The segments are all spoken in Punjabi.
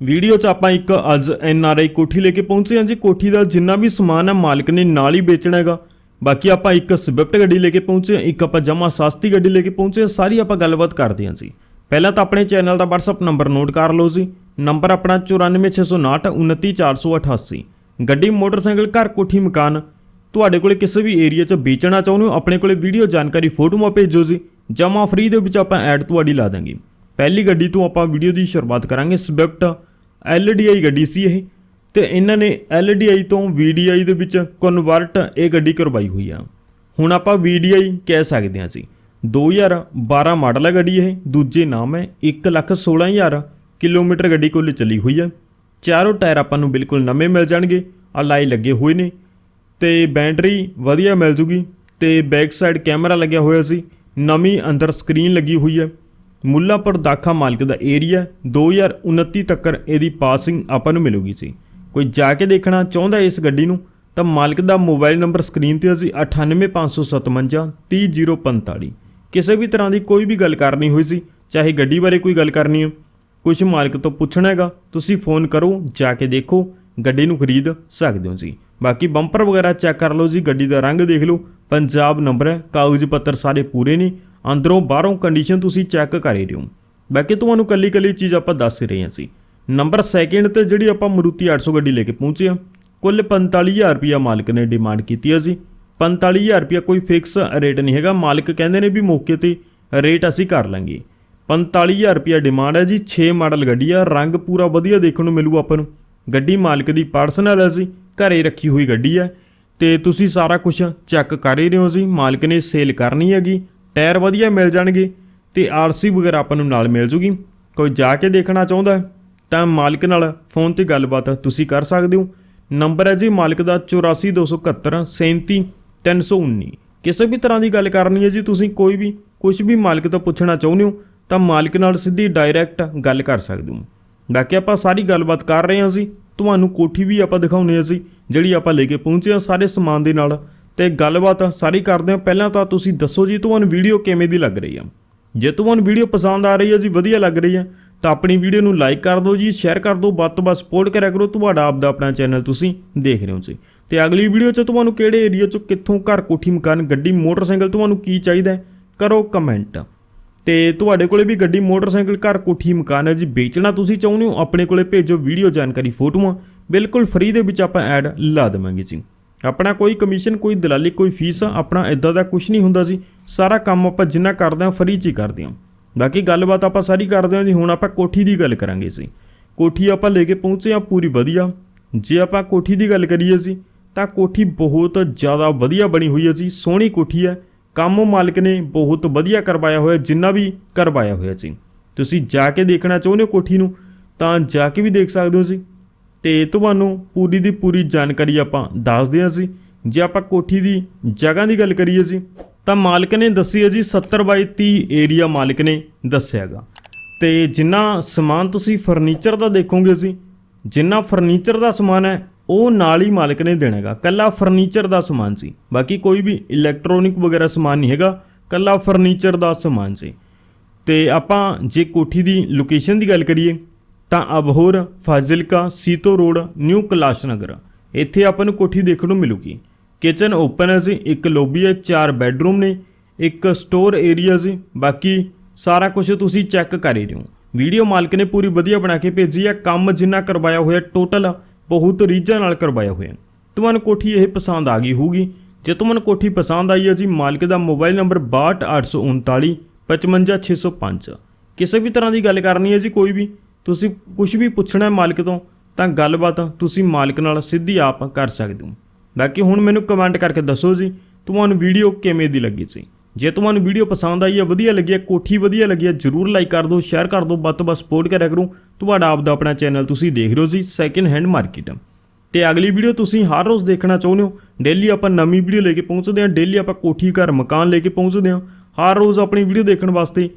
ਵੀਡੀਓ 'ਚ ਆਪਾਂ ਇੱਕ ਅੱਜ ਐਨਆਰਆਈ ਕੋਠੀ ਲੈ ਕੇ ਪਹੁੰਚੇ ਹਾਂ ਜੀ। ਕੋਠੀ ਦਾ ਜਿੰਨਾ ਵੀ ਸਮਾਨ ਹੈ, ਮਾਲਕ ਨੇ ਨਾਲ ਹੀ ਵੇਚਣਾ ਹੈਗਾ। ਬਾਕੀ ਆਪਾਂ ਇੱਕ ਸਵਿਫਟ ਗੱਡੀ ਲੈ ਕੇ ਪਹੁੰਚੇ ਹਾਂ, ਇੱਕ ਆਪਾਂ ਜਮਾ ਸਸਤੀ ਗੱਡੀ ਲੈ ਕੇ ਪਹੁੰਚੇ ਹਾਂ, ਸਾਰੀ ਆਪਾਂ ਗੱਲਬਾਤ ਕਰਦੇ ਹਾਂ ਜੀ। ਪਹਿਲਾਂ ਤਾਂ ਆਪਣੇ ਚੈਨਲ ਦਾ WhatsApp ਨੰਬਰ ਨੋਟ ਕਰ ਲਓ ਜੀ। ਨੰਬਰ ਆਪਣਾ 94659 29488 ਗੱਡੀ, ਮੋਟਰਸਾਈਕਲ, ਘਰ, ਕੋਠੀ, ਮਕਾਨ। ਤੁਹਾਡੇ ਕੋਲੇ ਕਿਸੇ ਵੀ ਏਰੀਆ 'ਚ ਵੇਚਣਾ ਚਾਹੁੰਦੇ ਹੋ, ਆਪਣੇ ਕੋਲੇ ਵੀਡੀਓ ਜਾਣਕਾਰੀ ਫੋਟੋਆਂ ਭੇਜੋ ਜੀ। ਜਮਾ ਫ੍ਰੀ ਦੇ ਵਿੱਚ ਆਪਾਂ ਐਡ ਤੁਹਾਡੀ ਲਾ ਦਾਂਗੇ ਪਹਿਲੀ ਗੱਡੀ ਤੋਂ ਆਪਾਂ ਵੀਡੀਓ ਦੀ ਸ਼ੁਰੂਆਤ ਕਰਾਂਗੇ, ਸਵਿਫਟ। LDI ਗੱਡੀ ਸੀ ਇਹ, ਤੇ ਇਹਨਾਂ ਨੇ LDI ਤੋਂ VDI ਦੇ ਵਿੱਚ ਕਨਵਰਟ ਇਹ ਗੱਡੀ ਕਰਵਾਈ ਹੋਈ ਆ। ਹੁਣ ਆਪਾਂ VDI ਕਹਿ ਸਕਦੇ ਹਾਂ ਜੀ 2012 ਮਾਡਲ ਹੈ ਗੱਡੀ ਇਹ, ਦੂਜੇ ਨਾਮ ਹੈ 116000 ਕਿਲੋਮੀਟਰ ਗੱਡੀ ਕੋਲ ਚੱਲੀ ਹੋਈ ਆ। ਚਾਰੋਂ ਟਾਇਰ ਆਪਾਂ ਨੂੰ ਬਿਲਕੁਲ ਨਵੇਂ ਮਿਲ ਜਾਣਗੇ ਅਲਾਈ ਲੱਗੇ ਹੋਏ ਨੇ, ਤੇ ਬੈਟਰੀ ਵਧੀਆ ਮਿਲ ਜੂਗੀ, ਤੇ ਬੈਕ ਸਾਈਡ ਕੈਮਰਾ ਲੱਗਿਆ ਹੋਇਆ ਸੀ, ਨਵੀਂ ਅੰਦਰ ਸਕਰੀਨ ਲੱਗੀ ਹੋਈ ਹੈ ਮੁੱਲਾਪੁਰ ਦਾਖਾ ਮਾਲਕ ਦਾ ਏਰੀਆ 2029 ਤੱਕ ਇਹਦੀ ਪਾਸਿੰਗ ਆਪਾਂ ਨੂੰ ਮਿਲੂਗੀ ਸੀ। ਕੋਈ ਜਾ ਕੇ ਦੇਖਣਾ ਚਾਹੁੰਦਾ ਇਸ ਗੱਡੀ ਨੂੰ, ਤਾਂ ਮਾਲਕ ਦਾ ਮੋਬਾਈਲ ਨੰਬਰ ਸਕਰੀਨ ਤੇ ਅਸੀਂ 98557 30045 ਕਿਸੇ ਵੀ ਤਰ੍ਹਾਂ ਦੀ ਕੋਈ ਵੀ ਗੱਲ ਕਰਨੀ ਹੋਈ ਸੀ, ਚਾਹੇ ਗੱਡੀ ਬਾਰੇ ਕੋਈ ਗੱਲ ਕਰਨੀ ਹੈ ਕੁਝ ਮਾਲਕ ਤੋਂ ਪੁੱਛਣਾ ਹੈਗਾ, ਤੁਸੀਂ ਫੋਨ ਕਰੋ, ਜਾ ਕੇ ਦੇਖੋ, ਗੱਡੀ ਨੂੰ ਖਰੀਦ ਸਕਦੇ ਹੋ ਜੀ। ਬਾਕੀ ਬੰਪਰ ਵਗੈਰਾ ਚੈੱਕ ਕਰ ਲਓ ਜੀ, ਗੱਡੀ ਦਾ ਰੰਗ ਦੇਖ ਲਓ, ਪੰਜਾਬ ਨੰਬਰ ਹੈ, ਕਾਗਜ਼ ਪੱਤਰ ਸਾਰੇ ਪੂਰੇ ਨੇ ਅੰਦਰੋਂ ਬਾਹਰੋਂ ਕੰਡੀਸ਼ਨ ਤੁਸੀਂ ਚੈੱਕ ਕਰ ਹੀ ਰਹੇ ਹੋ। ਬਾਕੀ ਤੁਹਾਨੂੰ ਕੱਲੀ ਕੱਲੀ ਚੀਜ਼ ਆਪਾਂ ਦੱਸ ਰਹੇ ਹਾਂ ਸੀ ਨੰਬਰ ਸੈਕਿੰਡ ਤੇ ਜਿਹੜੀ ਆਪਾਂ ਮਰੂਤੀ 800 ਗੱਡੀ ਲੈ ਕੇ ਪਹੁੰਚੇ ਆ ਕੁੱਲ 45000 ਰੁਪਿਆ ਮਾਲਕ ਨੇ ਡਿਮਾਂਡ ਕੀਤੀ ਹੈ ਜੀ। 45000 ਰੁਪਿਆ ਕੋਈ ਫਿਕਸ ਰੇਟ ਨਹੀਂ ਹੈਗਾ। ਮਾਲਕ ਕਹਿੰਦੇ ਨੇ ਵੀ ਮੌਕੇ ਤੇ ਰੇਟ ਅਸੀਂ ਕਰ ਲਾਂਗੇ। 45000 ਰੁਪਿਆ ਡਿਮਾਂਡ ਹੈ ਜੀ। 6 ਮਾਡਲ ਗੱਡੀ ਆ। ਰੰਗ ਪੂਰਾ ਵਧੀਆ ਦੇਖਣ ਨੂੰ ਮਿਲੂ ਆਪਾਂ ਨੂੰ। ਗੱਡੀ ਮਾਲਕ ਦੀ ਪਰਸਨਲ ਹੈ ਜੀ। ਘਰੇ ਰੱਖੀ ਹੋਈ ਗੱਡੀ ਹੈ। ਤੇ ਤੁਸੀਂ ਸਾਰਾ ਕੁਝ ਚੈੱਕ ਕਰ ਹੀ ਰਹੇ ਹੋ ਜੀ। ਮਾਲਕ ਨੇ ਸੇਲ ਕਰਨੀ ਹੈਗੀ। ਟਾਇਰ ਵਧੀਆ ਮਿਲ ਜਾਣਗੇ ਤੇ ਆਰਸੀ ਵਗੈਰਾ ਆਪਾਂ ਨੂੰ ਨਾਲ ਮਿਲ ਜੂਗੀ। ਕੋਈ ਜਾ ਕੇ ਦੇਖਣਾ ਚਾਹੁੰਦਾ ਤਾਂ ਮਾਲਕ ਨਾਲ ਫੋਨ ਤੇ ਗੱਲਬਾਤ ਤੁਸੀਂ ਕਰ ਸਕਦੇ ਹੋ। ਨੰਬਰ ਹੈ ਜੀ ਮਾਲਕ ਦਾ 8427 37319 ਕਿਸੇ ਵੀ ਤਰ੍ਹਾਂ ਦੀ ਗੱਲ ਕਰਨੀ ਹੈ ਜੀ ਤੁਸੀਂ ਕੋਈ ਵੀ ਕੁਝ ਵੀ ਮਾਲਕ ਤੋਂ ਪੁੱਛਣਾ ਚਾਹੁੰਦੇ ਹੋ ਤਾਂ ਮਾਲਕ ਨਾਲ ਸਿੱਧੀ ਡਾਇਰੈਕਟ ਗੱਲ ਕਰ ਸਕਦੇ ਹੋ। ਬਾਕੀ ਆਪਾਂ ਸਾਰੀ ਗੱਲਬਾਤ ਕਰ ਰਹੇ ਹਾਂ ਜੀ। ਤੁਹਾਨੂੰ ਕੋਠੀ ਵੀ ਆਪਾਂ ਦਿਖਾਉਨੇ ਆ ਜੀ, ਜਿਹੜੀ ਆਪਾਂ ਲੈ ਕੇ ਪਹੁੰਚੇ ਆ ਸਾਰੇ ਸਮਾਨ ਦੇ ਨਾਲ। ਤੇ ਗੱਲਬਾਤ ਸਾਰੀ ਕਰਦੇ ਹਾਂ। ਪਹਿਲਾਂ ਤਾਂ ਤੁਸੀਂ ਦੱਸੋ ਜੀ, ਤੁਹਾਨੂੰ ਵੀਡੀਓ ਕਿਵੇਂ ਦੀ ਲੱਗ ਰਹੀ ਆ? ਜੇ ਤੁਹਾਨੂੰ ਵੀਡੀਓ ਪਸੰਦ ਆ ਰਹੀ ਹੈ ਜੀ, ਵਧੀਆ ਲੱਗ ਰਹੀ ਹੈ ਤਾਂ ਆਪਣੀ ਵੀਡੀਓ ਨੂੰ ਲਾਈਕ ਕਰ ਦਿਓ ਜੀ ਸ਼ੇਅਰ ਕਰ ਦਿਓ, ਵੱਧ ਤੋਂ ਵੱਧ ਸਪੋਰਟ ਕਰਿਆ ਕਰੋ ਤੁਹਾਡਾ, ਆਪਦਾ ਆਪਣਾ ਚੈਨਲ ਤੁਸੀਂ ਦੇਖ ਰਹੇ ਹੋ ਜੀ। ਤੇ ਅਗਲੀ ਵੀਡੀਓ 'ਚ ਤੁਹਾਨੂੰ ਕਿਹੜੇ ਏਰੀਆ 'ਚ ਕਿੱਥੋਂ ਘਰ ਕੋਠੀ ਮਕਾਨ, ਗੱਡੀ, ਮੋਟਰਸਾਈਕਲ ਤੁਹਾਨੂੰ ਕੀ ਚਾਹੀਦਾ ਕਰੋ ਕਮੈਂਟ ਤੇ ਤੁਹਾਡੇ ਕੋਲੇ ਵੀ ਗੱਡੀ, ਮੋਟਰਸਾਈਕਲ, ਘਰ ਕੋਠੀ, ਮਕਾਨ ਹੈ ਜੀ, ਵੇਚਣਾ ਤੁਸੀਂ ਚਾਹੁੰਦੇ ਹੋ, ਆਪਣੇ ਕੋਲੇ ਭੇਜੋ ਵੀਡੀਓ ਜਾਣਕਾਰੀ ਫੋਟੋਆਂ, ਬਿਲਕੁਲ ਫ੍ਰੀ ਦੇ ਵਿੱਚ ਆਪਾਂ ਐਡ ਲਾ ਦੇਵਾਂਗੇ ਜੀ। ਆਪਣਾ ਕੋਈ ਕਮਿਸ਼ਨ, ਕੋਈ ਦਲਾਲੀ, ਕੋਈ ਫੀਸ, ਆਪਣਾ ਇਦਾਂ ਦਾ ਕੁਝ ਨਹੀਂ ਹੁੰਦਾ ਸੀ ਸਾਰਾ ਕੰਮ ਆਪਾਂ ਜਿੰਨਾ ਕਰਦੇ ਹਾਂ, ਫਰੀ ਚ ਹੀ ਕਰਦੇ ਹਾਂ। ਬਾਕੀ ਗੱਲਬਾਤ ਆਪਾਂ ਸਾਰੀ ਕਰਦੇ ਹਾਂ ਜੀ, ਹੁਣ ਆਪਾਂ ਕੋਠੀ ਦੀ ਗੱਲ ਕਰਾਂਗੇ ਜੀ। ਕੋਠੀ ਆਪਾਂ ਲੈ ਕੇ ਪਹੁੰਚੇ ਆ ਪੂਰੀ ਵਧੀਆ। ਜੇ ਆਪਾਂ ਕੋਠੀ ਦੀ ਗੱਲ ਕਰੀਏ ਜੀ, ਤਾਂ ਕੋਠੀ ਬਹੁਤ ਜ਼ਿਆਦਾ ਵਧੀਆ ਬਣੀ ਹੋਈ ਹੈ ਜੀ, ਸੋਹਣੀ ਕੋਠੀ ਹੈ। ਕੰਮ ਮਾਲਕ ਨੇ ਬਹੁਤ ਵਧੀਆ ਕਰਵਾਇਆ ਹੋਇਆ, ਜਿੰਨਾ ਵੀ ਕਰਵਾਇਆ ਹੋਇਆ ਜੀ। ਤੁਸੀਂ ਜਾ ਕੇ ਦੇਖਣਾ ਚਾਹੁੰਦੇ ਹੋ ਕੋਠੀ ਨੂੰ, ਤਾਂ ਜਾ ਕੇ ਵੀ ਦੇਖ ਸਕਦੇ ਹੋ ਜੀ। ਤੇ ਤੁਹਾਨੂੰ ਪੂਰੀ ਦੀ ਪੂਰੀ ਜਾਣਕਾਰੀ ਆਪਾਂ ਦੱਸਦੇ ਹਾਂ ਜੀ ਜੇ ਆਪਾਂ ਕੋਠੀ ਦੀ ਜਗ੍ਹਾ ਦੀ ਗੱਲ ਕਰੀਏ ਜੀ, ਤਾਂ ਮਾਲਕ ਨੇ ਦੱਸੀ ਹੈ ਜੀ 70 ਬਾਈ 30 ਏਰੀਆ ਮਾਲਕ ਨੇ ਦੱਸਿਆਗਾ ਤੇ ਜਿੰਨਾ ਸਮਾਨ ਤੁਸੀਂ ਫਰਨੀਚਰ ਦਾ ਦੇਖੋਗੇ ਜੀ, ਜਿੰਨਾ ਫਰਨੀਚਰ ਦਾ ਸਮਾਨ ਹੈ, ਉਹ ਨਾਲ ਹੀ ਮਾਲਕ ਨੇ ਦੇਣਾਗਾ ਕੱਲਾ ਫਰਨੀਚਰ ਦਾ ਸਮਾਨ ਸੀ। ਬਾਕੀ ਕੋਈ ਵੀ ਇਲੈਕਟ੍ਰੋਨਿਕ ਵਗੈਰਾ ਸਮਾਨ ਨਹੀਂ ਹੈਗਾ, ਕੱਲਾ ਫਰਨੀਚਰ ਦਾ ਸਮਾਨ ਸੀ। ਤੇ ਆਪਾਂ ਜੇ ਕੋਠੀ ਦੀ ਲੋਕੇਸ਼ਨ ਦੀ ਗੱਲ ਕਰੀਏ ਤਾਂ ਅਬਹੋਰ ਫਾਜ਼ਿਲਕਾ, ਸੀਤੋ ਰੋਡ, ਨਿਊ ਕੈਲਾਸ਼ ਨਗਰ ਇੱਥੇ ਆਪਾਂ ਨੂੰ ਕੋਠੀ ਦੇਖਣ ਨੂੰ ਮਿਲੂਗੀ। ਕਿਚਨ ਓਪਨ ਹੈ ਜੀ, ਇੱਕ ਲੋਬੀ ਹੈ, ਚਾਰ ਬੈੱਡਰੂਮ ਨੇ, ਇੱਕ ਸਟੋਰ ਏਰੀਆ ਜੀ, ਬਾਕੀ ਸਾਰਾ ਕੁਝ ਤੁਸੀਂ ਚੈੱਕ ਕਰ ਹੀ ਰਹੇ ਹੋ। ਵੀਡੀਓ ਮਾਲਕ ਨੇ ਪੂਰੀ ਵਧੀਆ ਬਣਾ ਕੇ ਭੇਜੀ ਹੈ, ਕੰਮ ਜਿੰਨਾ ਕਰਵਾਇਆ ਹੋਇਆ ਟੋਟਲ ਬਹੁਤ ਰੀਝਾਂ ਨਾਲ ਕਰਵਾਇਆ ਹੋਇਆ। ਤੁਹਾਨੂੰ ਕੋਠੀ ਇਹ ਪਸੰਦ ਆ ਗਈ ਹੋਊਗੀ। ਜੇ ਤੁਹਾਨੂੰ ਕੋਠੀ ਪਸੰਦ ਆਈ ਹੈ ਜੀ, ਮਾਲਕ ਦਾ ਮੋਬਾਈਲ ਨੰਬਰ 62839 55605 ਕਿਸੇ ਵੀ ਤਰ੍ਹਾਂ ਦੀ ਗੱਲ ਕਰਨੀ ਹੈ ਜੀ, ਕੋਈ ਵੀ। ਤੁਸੀਂ ਕੁਝ ਵੀ ਪੁੱਛਣਾ ਹੈ ਮਾਲਕ ਤੋਂ, ਤਾਂ ਗੱਲਬਾਤ ਤੁਸੀਂ ਮਾਲਕ ਨਾਲ ਸਿੱਧੀ ਆਪ ਕਰ ਸਕਦੇ ਹੋ। ਬਾਕੀ ਹੁਣ ਮੈਨੂੰ ਕਮੈਂਟ ਕਰਕੇ ਦੱਸੋ ਜੀ, ਤੁਹਾਨੂੰ ਵੀਡੀਓ ਕਿਵੇਂ ਦੀ ਲੱਗੀ ਸੀ? ਜੇ ਤੁਹਾਨੂੰ ਵੀਡੀਓ ਪਸੰਦ ਆਈ ਹੈ, ਵਧੀਆ ਲੱਗੀ ਹੈ, ਕੋਠੀ ਵਧੀਆ ਲੱਗੀ ਹੈ, ਜਰੂਰ ਲਾਈਕ ਕਰ ਦਿਓ ਸ਼ੇਅਰ ਕਰ ਦਿਓ, ਵੱਧ ਤੋਂ ਵੱਧ ਸਪੋਰਟ ਕਰਿਆ ਕਰੋ। ਤੁਹਾਡਾ ਆਪਦਾ ਆਪਣਾ ਚੈਨਲ ਤੁਸੀਂ ਦੇਖ ਰਹੇ ਹੋ ਜੀ ਸੈਕਿੰਡ ਹੈਂਡ ਮਾਰਕੀਟ ਤੇ ਅਗਲੀ ਵੀਡੀਓ ਤੁਸੀਂ ਹਰ ਰੋਜ਼ ਦੇਖਣਾ ਚਾਹੁੰਦੇ ਹੋ ਡੇਲੀ ਆਪਾਂ ਨਵੀਂ ਵੀਡੀਓ ਲੈ ਕੇ ਪਹੁੰਚਦੇ ਹਾਂ ਡੇਲੀ ਆਪਾਂ ਕੋਠੀ ਘਰ ਮਕਾਨ ਲੈ ਕੇ ਪਹੁੰਚਦੇ ਹਾਂ। ਹਰ ਰੋਜ਼ ਆਪਣੀ ਵੀਡੀਓ ਦੇਖਣ ਵਾਸਤੇ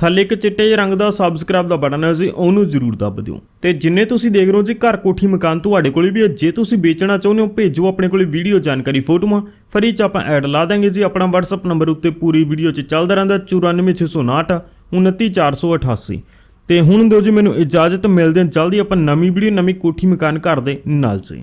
ਥੱਲੇ ਇੱਕ ਚਿੱਟੇ ਜਿਹੇ ਰੰਗ ਦਾ ਸਬਸਕ੍ਰਾਈਬ ਦਾ ਬਟਨ ਹੈ ਜੀ, ਉਹਨੂੰ ਜ਼ਰੂਰ ਦੱਬ ਦਿਓ। ਤੇ ਜਿੰਨੇ ਤੁਸੀਂ ਦੇਖ ਰਹੇ ਹੋ ਜੀ, ਘਰ ਕੋਠੀ ਮਕਾਨ ਤੁਹਾਡੇ ਕੋਲੇ ਵੀ ਹੈ। ਜੇ ਤੁਸੀਂ ਵੇਚਣਾ ਚਾਹੁੰਦੇ ਹੋ, ਭੇਜੋ ਆਪਣੇ ਕੋਲੇ ਵੀਡੀਓ ਜਾਣਕਾਰੀ ਫੋਟੋਆਂ। ਫਰੀ ਚ ਆਪਾਂ ਐਡ ਲਾ ਦਾਂਗੇ ਜੀ, ਆਪਣਾ WhatsApp ਨੰਬਰ ਉੱਤੇ ਪੂਰੀ ਵੀਡੀਓ ਚ ਚੱਲਦਾ ਰਹਿੰਦਾ 94659 29488 ਤੇ ਹੁਣ ਦਿਓ ਜੀ, ਮੈਨੂੰ ਇਜਾਜ਼ਤ, ਮਿਲਦੇ ਹਾਂ, ਜਲਦੀ ਆਪਾਂ ਨਵੀਂ ਵੀਡੀਓ, ਨਵੀਂ ਕੋਠੀ ਮਕਾਨ ਘਰ ਦੇ ਨਾਲ ਜੀ।